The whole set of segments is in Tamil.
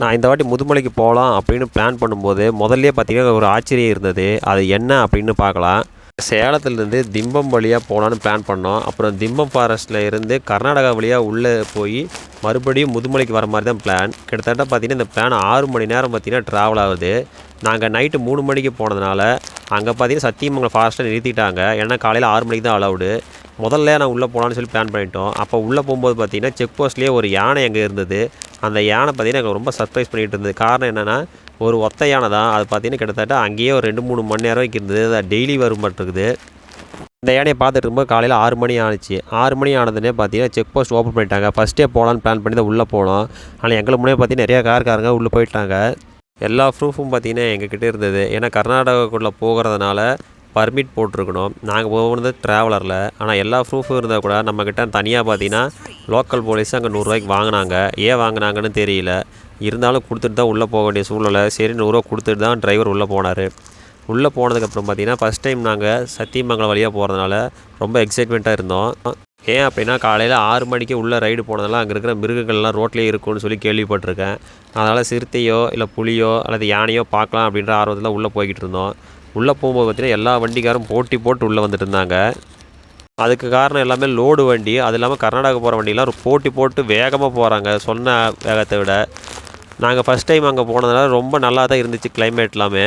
நான் இந்த வாட்டி முதுமலைக்கு போகலாம் அப்படின்னு பிளான் பண்ணும்போது முதல்ல பார்த்தீங்கன்னா ஒரு ஆச்சரியம் இருந்தது. அது என்ன அப்படின்னு பார்க்கலாம். சேலத்துலேருந்து திம்பம் வழியாக போகலான்னு பிளான் பண்ணோம். அப்புறம் திம்பம் ஃபாரஸ்ட்டில் இருந்து கர்நாடகா வழியாக உள்ளே போய் மறுபடியும் முதுமலைக்கு வர மாதிரி தான் பிளான் கிட்டத்தட்ட பார்த்தீங்கன்னா இந்த பிளான் ஆறு மணி நேரம் பார்த்தீங்கன்னா ட்ராவல் ஆகுது. நாங்கள் நைட்டு மூணு மணிக்கு போனதுனால அங்கே பார்த்தீங்கன்னா சத்தியமங்கலம் ஃபாரஸ்ட்டில் நிறுத்திட்டாங்க. ஏன்னா காலையில் ஆறு மணிக்கு தான் அலவுடு முதல்ல நான் உள்ளே போகலான்னு சொல்லி பிளான் பண்ணிட்டோம். அப்போ உள்ளே போகும்போது பார்த்தீங்கன்னா செக் போஸ்ட்லேயே ஒரு யானை அங்கே இருந்தது. அந்த யானை பார்த்தீங்கன்னா எங்களுக்கு ரொம்ப சர்ப்ரைஸ் பண்ணிகிட்டு இருந்தது. காரணம் என்னென்னா ஒரு ஒத்த யானை தான். அது பார்த்தீங்கன்னா கிட்டத்தட்ட அங்கேயே ஒரு ரெண்டு மூணு மணி நேரம் வரைக்கும் இருந்தது. அது டெய்லி வரும் இருக்குது. இந்த யானையை பார்த்துட்டு இருக்கும்போது காலையில் ஆறு மணி ஆனிச்சு ஆறு மணி ஆனதுனே பார்த்தீங்கன்னா செக் போஸ்ட் ஓப்பன் பண்ணிட்டாங்க. ஃபஸ்ட்டே போகலான்னு பிளான் பண்ணி தான் உள்ளே போனோம். ஆனால் எங்களுக்கு முன்னே பார்த்தீங்கன்னா நிறையா கார்காரங்க உள்ளே போயிட்டாங்க. எல்லா ப்ரூஃபும் பார்த்தீங்கன்னா எங்ககிட்ட இருந்தது. ஏன்னா கர்நாடகாக்குள்ளே போகிறதுனால பர்மிட் போட்டிருக்கணும். நாங்கள் போனது ட்ராவலரில் ஆனால் எல்லா ப்ரூஃபும் இருந்தால் கூட நம்மக்கிட்ட தனியாக பார்த்தீங்கன்னா லோக்கல் போலீஸ் அங்கே நூறுரூவாய்க்கு வாங்கினாங்க. ஏன் வாங்கினாங்கன்னு தெரியல. இருந்தாலும் கொடுத்துட்டு தான் உள்ளே போக வேண்டிய சூழ்நிலை. சரி நூறுரூவா கொடுத்துட்டு தான் டிரைவர் உள்ளே போனார். உள்ளே போனதுக்கப்புறம் பார்த்தீங்கன்னா ஃபஸ்ட் டைம் நாங்கள் சத்தியமங்கலம் வழியாக போகிறதுனால ரொம்ப எக்ஸைட்மெண்ட்டாக இருந்தோம். ஏன் அப்படின்னா காலையில் ஆறு மணிக்கு உள்ளே ரைடு போனதெல்லாம் அங்கே இருக்கிற மிருகங்கள்லாம் ரோட்லேயே இருக்கும்னு சொல்லி கேள்விப்பட்டிருக்கேன். அதனால் சிறுத்தையோ இல்லை புலியோ அல்லது யானையோ பார்க்கலாம் அப்படின்ற ஆர்வத்தில் உள்ளே போய்கிட்டு இருந்தோம். உள்ளே போகும்போது பார்த்தீங்கன்னா எல்லா வண்டிக்காரும் போட்டி போட்டு உள்ளே வந்துட்டு இருந்தாங்க அதுக்கு காரணம் எல்லாமே லோடு வண்டி. அது இல்லாமல் கர்நாடகா போகிற வண்டிலாம் போட்டி போட்டு வேகமாக போகிறாங்க சொன்ன வேகத்தை விட. நாங்கள் ஃபஸ்ட் டைம் அங்கே போனதுனால ரொம்ப நல்லா தான் இருந்துச்சு கிளைமேட் எல்லாமே.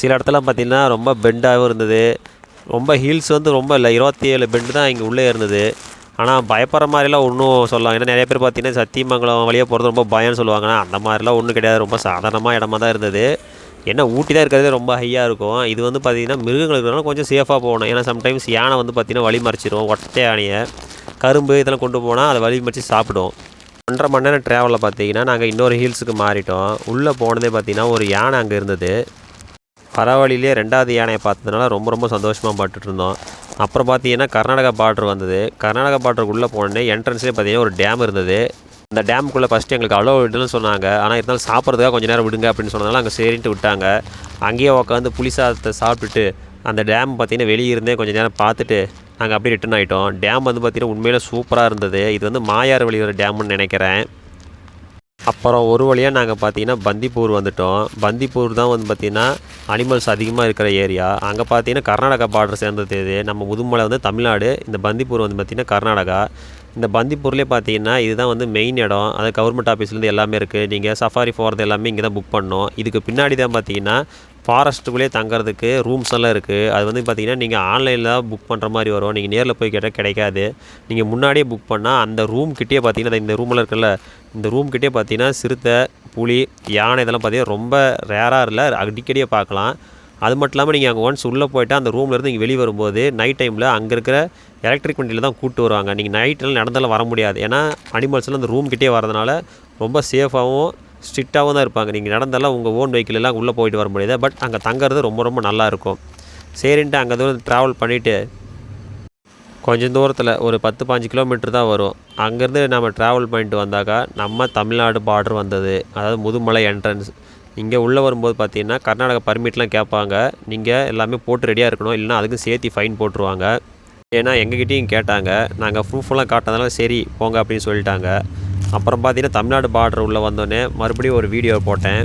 சில இடத்துல பார்த்திங்கன்னா ரொம்ப பெண்டாகவும் இருந்தது. ரொம்ப ஹீல்ஸ் வந்து ரொம்ப இல்லை இருபத்தி ஏழு பெண்டு தான் இங்கே உள்ளே இருந்தது. ஆனால் பயப்படுற மாதிரிலாம் ஒன்றும் சொல்லலாம். ஏன்னா நிறைய பேர் பார்த்தீங்கன்னா சத்தியமங்கலம் வழியாக போகிறது ரொம்ப பயம்னு சொல்லுவாங்கன்னா அந்த மாதிரிலாம் ஒன்றும் கிடையாது. ரொம்ப சாதாரணமாக இடமா தான் இருந்தது. ஏன்னா ஊட்டி தான் இருக்கிறதே ரொம்ப ஹையாக இருக்கும். இது வந்து பார்த்திங்கன்னா மிருகங்கள் கொஞ்சம் சேஃபாக போகணும். ஏன்னா சம்டைம்ஸ் யானை வந்து பார்த்திங்கன்னா வழி மறைச்சிரும். ஒட்டை யானையை கரும்பு இதெல்லாம் கொண்டு போனால் அதை வழி மறைச்சி சாப்பிடும். ஒன்றரை மணி நேரம் ட்ராவலில் பார்த்தீங்கன்னா நாங்கள் இன்னொரு ஹில்ஸுக்கு மாறிட்டோம். உள்ளே போனதே பார்த்தீங்கன்னா ஒரு யானை அங்கே இருந்தது. பரவழிலே ரெண்டாவது யானையை பார்த்ததுனால ரொம்ப ரொம்ப சந்தோஷமாக பட்டுட்டு இருந்தோம். அப்புறம் பார்த்தீங்கன்னா கர்நாடகா பார்டர் வந்தது. கர்நாடகா பார்டருக்குள்ளே போனோடனே என்ட்ரன்ஸ்லேயே பார்த்தீங்கன்னா ஒரு டேம் இருந்தது. அந்த டேமுக்குள்ளே ஃபஸ்ட்டு எங்களுக்கு அலோ விடுன்னு சொன்னாங்க. ஆனால் இருந்தாலும் சாப்பிட்றதுக்காக கொஞ்சம் நேரம் விடுங்க அப்படின்னு சொன்னதால அங்கே சரின்ட்டு விட்டாங்க. அங்கேயே உட்காந்து புளி சாதத்தை சாப்பிட்டுட்டு அந்த டேம் பார்த்தீங்கன்னா வெளியே இருந்தே கொஞ்சம் நேரம் பார்த்துட்டு நாங்கள் அப்படியே ரிட்டர்ன் ஆகிட்டோம் டேம் வந்து பார்த்திங்கன்னா உண்மையிலே சூப்பராக இருந்தது. இது வந்து மாயார் வெளியூர் டேம்னு நினைக்கிறேன். அப்புறம் ஒரு வழியாக நாங்கள் பார்த்தீங்கன்னா பந்திப்பூர் வந்துட்டோம். பந்திப்பூர் தான் வந்து பார்த்திங்கன்னா அனிமல்ஸ் அதிகமாக இருக்கிற ஏரியா அங்கே பார்த்தீங்கன்னா கர்நாடகா பார்டர் சேர்ந்தது இது. நம்ம முதுமலை வந்து தமிழ்நாடு. இந்த பந்திப்பூர் வந்து பார்த்திங்கன்னா கர்நாடகா. இந்த பந்திப்பூர்லேயே பார்த்தீங்கன்னா இதுதான் வந்து மெயின் இடம். அது கவர்மெண்ட் ஆஃபீஸ்லேருந்து எல்லாமே இருக்குது நீங்கள் சஃபாரி போகிறது எல்லாமே இங்கே தான் புக் பண்ணணும். இதுக்கு பின்னாடி தான் பார்த்தீங்கன்னா ஃபாரஸ்ட்டுக்குள்ளேயே தங்குறதுக்கு ரூம்ஸ் எல்லாம் இருக்குது அது வந்து பார்த்திங்கன்னா நீங்கள் ஆன்லைனில் தான் புக் பண்ணுற மாதிரி வரும். நீங்கள் நேரில் போய் கேட்டால் கிடைக்காது. நீங்கள் முன்னாடியே புக் பண்ணால் அந்த ரூம் கிட்டே பார்த்தீங்கன்னா இந்த ரூமில் இருக்குல்ல இந்த ரூம் கிட்டே பார்த்தீங்கன்னா சிறுத்தை புலி யானை இதெல்லாம் பார்த்தீங்கன்னா ரொம்ப ரேராக இல்லை அடிக்கடியே பார்க்கலாம். அது மட்டும் இல்லாமல் நீங்கள் அங்கே ஒன்ஸ் உள்ளே போயிட்டு அந்த ரூம்லேருந்து இங்கே வெளியே வரும்போது நைட் டைமில் அங்கே இருக்கிற எலக்ட்ரிக் வண்டியில் தான் கூப்பிட்டு வருவாங்க. நீங்கள் நைட்டில் நடந்தாலும் வர முடியாது. ஏன்னா அனிமல்ஸ்லாம் அந்த ரூம் கிட்டே வரதுனால ரொம்ப சேஃபாகவும் ஸ்ட்ரிக்டாகவும் தான் இருப்பாங்க. நீங்கள் நடந்தாலும் உங்கள் ஓன் வெஹிக்கிள் எல்லாம் உள்ளே போயிட்டு வர முடியாது. பட் அங்கே தங்குறது ரொம்ப ரொம்ப நல்லாயிருக்கும் சரின்ட்டு அங்கே தூரம் ட்ராவல் பண்ணிவிட்டு கொஞ்சம் தூரத்தில் ஒரு பத்து பாஞ்சு கிலோமீட்டர் தான் வரும். அங்கேருந்து நம்ம ட்ராவல் பண்ணிட்டு வந்தாக்கா நம்ம தமிழ்நாடு பார்டர் வந்தது. அதாவது முதுமலை என்ட்ரன்ஸ் இங்கே உள்ளே வரும்போது பார்த்தீங்கன்னா கர்நாடகா பர்மிட்லாம் கேட்பாங்க. நீங்கள் எல்லாமே போட்டு ரெடியாக இருக்கணும். இல்லைனா அதுக்கும் சேர்த்து ஃபைன் போட்டுருவாங்க. ஏன்னா எங்ககிட்டையும் கேட்டாங்க. நாங்கள் ப்ரூஃபெல்லாம் காட்டினதுனால சரி போங்க அப்படின்னு சொல்லிட்டாங்க. அப்புறம் பார்த்தீங்கன்னா தமிழ்நாடு பார்டர் உள்ளே வந்தோடனே மறுபடியும் ஒரு வீடியோ போட்டேன்.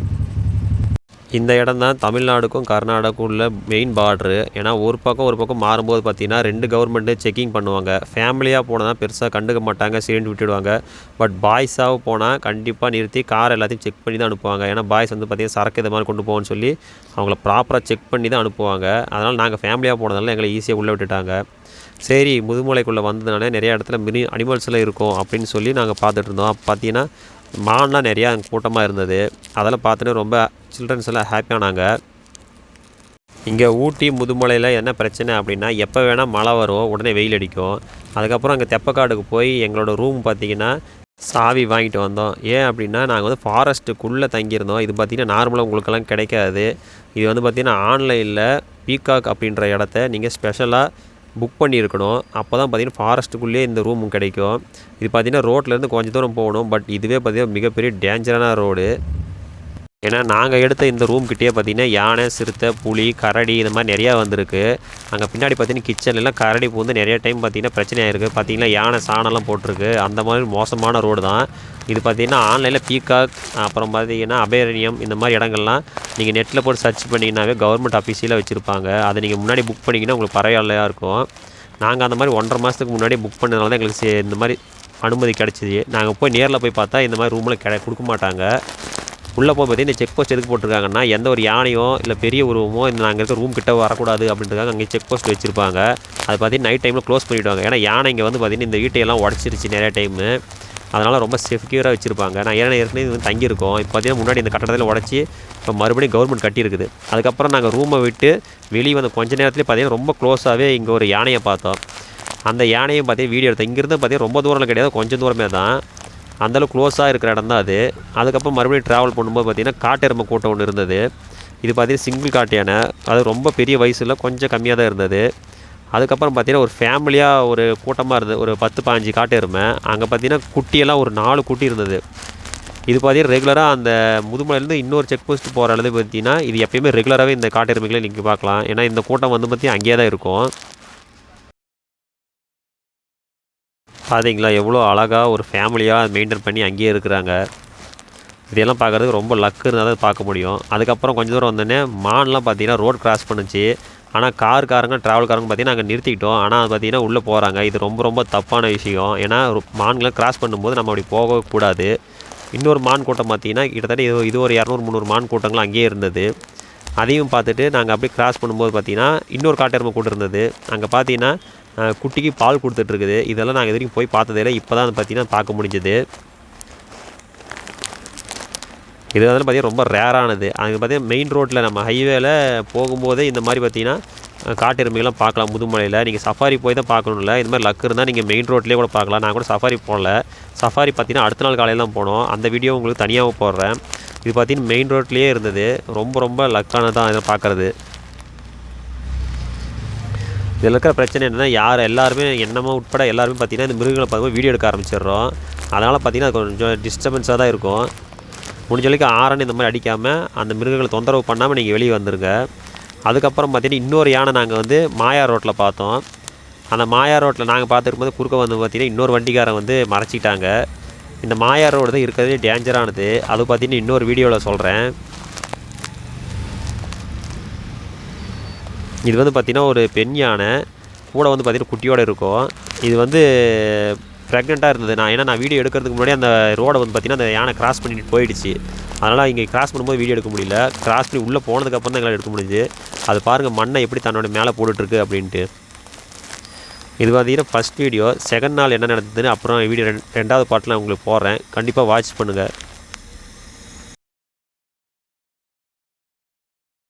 இந்த இடம் தான் தமிழ்நாடுக்கும் கர்நாடகக்கும் உள்ள மெயின் பார்ட்ரு ஏன்னா ஒரு பக்கம் ஒரு பக்கம் மாறும்போது பார்த்தீங்கன்னா ரெண்டு கவர்மெண்ட்டு செக்கிங் பண்ணுவாங்க. ஃபேமிலியாக போனால் தான் பெருசாக கண்டுக்க மாட்டாங்க சரின்னு விட்டுடுவாங்க. பட் பாய்ஸாக போனால் கண்டிப்பாக நிறுத்தி கார் எல்லாத்தையும் செக் பண்ணி தான் அனுப்புவாங்க. ஏன்னா பாய்ஸ் வந்து பார்த்திங்கன்னா சரக்கு இது மாதிரி கொண்டு போகணும்னு சொல்லி அவங்கள ப்ராப்பராக செக் பண்ணி தான் அனுப்புவாங்க. அதனால் நாங்கள் ஃபேமிலியாக போனதால எங்களை ஈஸியாக உள்ளே விட்டுட்டாங்க. சரி முதுமலைக்குள்ளே வந்ததுனால நிறைய இடத்துல மினி அனிமல்ஸ்லாம் இருக்கும் அப்படின்னு சொல்லி நாங்கள் பார்த்துட்டு இருந்தோம். அப்போ பார்த்தீங்கன்னா மான்லாம் நிறையா கூட்டமாக இருந்தது. அதெல்லாம் பார்த்துட்டு ரொம்ப சில்ட்ரன்ஸ் எல்லாம் ஹாப்பியானாங்க இங்கே ஊட்டி முதுமலையில் என்ன பிரச்சனை அப்படின்னா எப்போ வேணால் மழை வரும் உடனே வெயில் அடிக்கும். அதுக்கப்புறம் அங்கே தெப்பக்காடுக்கு போய் எங்களோட ரூம் பார்த்திங்கன்னா சாவி வாங்கிட்டு வந்தோம். ஏன் அப்படின்னா நாங்கள் வந்து ஃபாரஸ்ட்டுக்குள்ளே தங்கியிருந்தோம். இது பார்த்திங்கன்னா நார்மலாக உங்களுக்கெல்லாம் கிடைக்காது. இது வந்து பார்த்திங்கன்னா ஆன்லைனில் பீகாக் அப்படின்ற இடத்த நீங்கள் ஸ்பெஷலாக புக் பண்ணியிருக்கணும். அப்போ தான் பார்த்தீங்கன்னா ஃபாரஸ்ட்டுக்குள்ளேயே இந்த ரூம் கிடைக்கும். இது பார்த்தீங்கன்னா ரோட்லேருந்து கொஞ்சம் தூரம் போகணும். பட் இதுவே பார்த்திங்கன்னா மிகப்பெரிய டேஞ்சரான ரோடு ஏன்னா நாங்கள் எடுத்த இந்த ரூம்கிட்டே பார்த்தீங்கன்னா யானை சிறுத்தை புலி கரடி இது மாதிரி நிறையா வந்திருக்கு. அங்கே பின்னாடி பார்த்தீங்கன்னா கிச்சன்லாம் கரடி பூந்து நிறைய டைம் பார்த்தீங்கன்னா பிரச்சனை ஆயிருக்கு. பார்த்தீங்கன்னா யானை சாணம்லாம் போட்டிருக்கு. அந்த மாதிரி மோசமான ரோடு தான். இது பார்த்தீங்கன்னா ஆன்லைனில் பீகாக் அப்புறம் பார்த்தீங்கன்னா அபயரணியம் இந்த மாதிரி இடங்கள்லாம் நீங்கள் நெட்டில் போட்டு சர்ச் பண்ணிங்கன்னாவே கவர்மெண்ட் ஆஃபீஸில் வச்சுருப்பாங்க. அதை நீங்கள் முன்னாடி புக் பண்ணிங்கன்னா உங்களுக்கு பரவாயில்லையாக இருக்கும். நாங்கள் அந்த மாதிரி ஒன்றரை மாதத்துக்கு முன்னாடி புக் பண்ணதுனால தான் எங்களுக்கு இந்த மாதிரி அனுமதி கிடச்சிது. நாங்கள் போய் நேரில் போய் பார்த்தா இந்த மாதிரி ரூமில் கிடை கொடுக்க மாட்டாங்க. உள்ளே போய் பார்த்தீங்கன்னா இந்த செக் போஸ்ட் எதுக்கு போட்டிருக்காங்கன்னா எந்த ஒரு யானையோ இல்லை பெரிய உருவமோ இந்த நாங்கள் இருக்க ரூம் கிட்ட வரக்கூடாது அப்படின்றதுக்காக அங்கே செக் போஸ்ட் வச்சுருப்பாங்க. அது பார்த்தீங்கன்னா நைட் டைமில் க்ளோஸ் பண்ணிவிடுவாங்க ஏன்னா யானை இங்கே வந்து பார்த்தீங்கன்னா இந்த வீட்டையெல்லாம் உடச்சிருச்சு நிறைய டைமு அதனால் ரொம்ப செக்யூராக வச்சுருப்பாங்க. நான் ஏன்னா ஏற்கனவே இது வந்து தங்கியிருக்கோம். இப்போ பார்த்தீங்கன்னா முன்னாடி இந்த கட்டடத்தில் உடச்சி இப்போ மறுபடியும் கவர்மெண்ட் கட்டியிருக்குது. அதுக்கப்புறம் நாங்கள் ரூமை விட்டு வெளியே வந்த கொஞ்ச நேரத்துலேயே பார்த்தீங்கன்னா ரொம்ப க்ளோஸாகவே இங்கே ஒரு யானையை பார்த்தோம். அந்த யானையும் பார்த்தீங்கன்னா வீடியோ எடுத்தோம். இங்கேருந்து பார்த்தீங்கன்னா ரொம்ப தூரம் கிடையாது. கொஞ்சம் தூரமே தான். அந்தளவு க்ளோஸாக இருக்கிற இடம் தான் அது. அதுக்கப்புறம் மறுபடியும் ட்ராவல் பண்ணும்போது பார்த்தீங்கன்னா காட்டெருமை கூட்டம் ஒன்று இருந்தது. இது பார்த்தீங்கன்னா சிங்கிள் காட்டு யானை அது ரொம்ப பெரிய வயசில் கொஞ்சம் கம்மியாக தான் இருந்தது. அதுக்கப்புறம் பார்த்தீங்கன்னா ஒரு ஃபேமிலியாக ஒரு கூட்டமாக இருந்தது. ஒரு பத்து பாஞ்சு காட்டு எருமை அங்கே பார்த்தீங்கன்னா குட்டியெல்லாம் ஒரு நாலு குட்டி இருந்தது. இது பார்த்தீங்கன்னா ரெகுலராக அந்த முதுமலையிலேருந்து இன்னொரு செக் போஸ்ட் போகிற அளவு பார்த்தீங்கன்னா இது எப்பயுமே ரெகுலராகவே இந்த காட்டு எருமைகளை நீங்கள் பார்க்கலாம். ஏன்னா இந்த கூட்டம் வந்து பார்த்தீங்கன்னா அங்கேயே தான் இருக்கும். பார்த்தீங்களா எவ்வளோ அழகாக ஒரு ஃபேமிலியாக மெயின்டைன் பண்ணி அங்கேயே இருக்கிறாங்க. இதெல்லாம் பார்க்குறதுக்கு ரொம்ப லக்கு இருந்தால் தான் பார்க்க முடியும். அதுக்கப்புறம் கொஞ்சம் தூரம் வந்தோடனே மான்லாம் பார்த்தீங்கன்னா ரோட் கிராஸ் பண்ணுச்சு. ஆனால் காருக்காரங்க ட்ராவல்காரங்க பார்த்தீங்கன்னா அங்கே நிறுத்திக்கிட்டோம். ஆனால் அது பார்த்தீங்கன்னா உள்ளே போகிறாங்க இது ரொம்ப ரொம்ப தப்பான விஷயம். ஏன்னா மான்களை கிராஸ் பண்ணும்போது நம்ம அப்படி போகக்கூடாது இன்னொரு மான் கூட்டம் பார்த்தீங்கன்னா கிட்டத்தட்ட இது இது ஒரு இரநூறு முந்நூறு மான் கூட்டங்கள் அங்கேயே இருந்தது. அதையும் பார்த்துட்டு நாங்கள் அப்படியே கிராஸ் பண்ணும்போது பார்த்தீங்கன்னா இன்னொரு காட்டெருமை கூட்டம் இருந்தது. அங்கே பார்த்தீங்கன்னா குட்டிக்கு பால் கொடுத்துட்ருக்குது. இதெல்லாம் நாங்கள் இது வரைக்கும் போய் பார்த்ததே இல்லை. இப்போ தான் பார்த்தீங்கன்னா பார்க்க முடிஞ்சது. இது வந்து பார்த்தீங்கன்னா ரொம்ப ரேரானது. அங்கே பார்த்தீங்கன்னா மெயின் ரோட்டில் நம்ம ஹைவேல போகும்போதே இந்த மாதிரி பார்த்தீங்கன்னா காட்டெருமைகள்லாம் காட்டு எருமைகள்லாம் பார்க்கலாம் முதுமலையில். நீங்கள் சஃபாரி போய் தான் பார்க்கணும்ல இந்த மாதிரி லக் இருந்தால் நீங்கள் மெயின் ரோட்லேயே கூட பார்க்கலாம். நான் கூட சஃபாரி போகல. சஃபாரி பார்த்திங்கன்னா அடுத்த நாள் காலையில் தான் போனோம். அந்த வீடியோ உங்களுக்கு தனியாக போடுறேன். இது பார்த்தீங்கன்னா மெயின் ரோட்லேயே இருந்தது. ரொம்ப ரொம்ப லக்கானதான் இதை பார்க்குறது. இதில் இருக்கிற பிரச்சனை என்னென்னா யார் எல்லாருமே என்னமோ உட்பட எல்லாருமே பார்த்தீங்கன்னா இந்த மிருகங்களை பார்க்கும்போது வீடியோ எடுக்க ஆரம்பிச்சிடுறோம். அதனால் பார்த்திங்கன்னா அது கொஞ்சம் டிஸ்டர்பன்ஸாக தான் இருக்கும். முடிஞ்ச வரைக்கும் ஆரன் இந்த மாதிரி அடிக்காமல் அந்த மிருகங்களை தொந்தரவு பண்ணாமல் நீங்கள் வெளியே வந்துருங்க. அதுக்கப்புறம் பார்த்தீங்கன்னா இன்னொரு யானை நாங்கள் வந்து மாயா ரோட்டில் பார்த்தோம். அந்த மாயா ரோட்டில் நாங்கள் பார்த்துருக்கும்போது குறுக்க வந்து பார்த்தீங்கன்னா இன்னொரு வண்டிக்காரன் வந்து மறைச்சிட்டாங்க இந்த மாயா ரோடு தான் இருக்கிறதே டேஞ்சரானது அது பார்த்தீங்கன்னா இன்னொரு வீடியோவில் சொல்கிறேன் இது வந்து பார்த்திங்கன்னா ஒரு பெண் யானை கூட வந்து பார்த்திங்கன்னா குட்டியோட இருக்கும். இது வந்து ப்ரெக்னெண்ட்டாக இருந்தது. நான் ஏன்னா நான் வீடியோ எடுக்கிறதுக்கு முன்னாடி அந்த ரோடை வந்து பார்த்திங்கன்னா அந்த யானை கிராஸ் பண்ணிட்டு போயிடுச்சு. அதனால் இங்கே கிராஸ் பண்ணும்போது வீடியோ எடுக்க முடியல. கிராஸ் பண்ணி உள்ளே போனதுக்கப்புறம் தான் எங்களால் எடுக்க முடிஞ்சு அது பாருங்கள் மண்ணை எப்படி தன்னோட மேலே போட்டுட்ருக்கு அப்படின்ட்டு. இது பார்த்தீங்கன்னா ஃபஸ்ட் வீடியோ செகண்ட் நாள் என்ன நடந்ததுன்னு அப்புறம் வீடியோ ரெண்டாவது பாட்டில் உங்களுக்கு போடுறேன். கண்டிப்பாக வாட்ச் பண்ணுங்கள்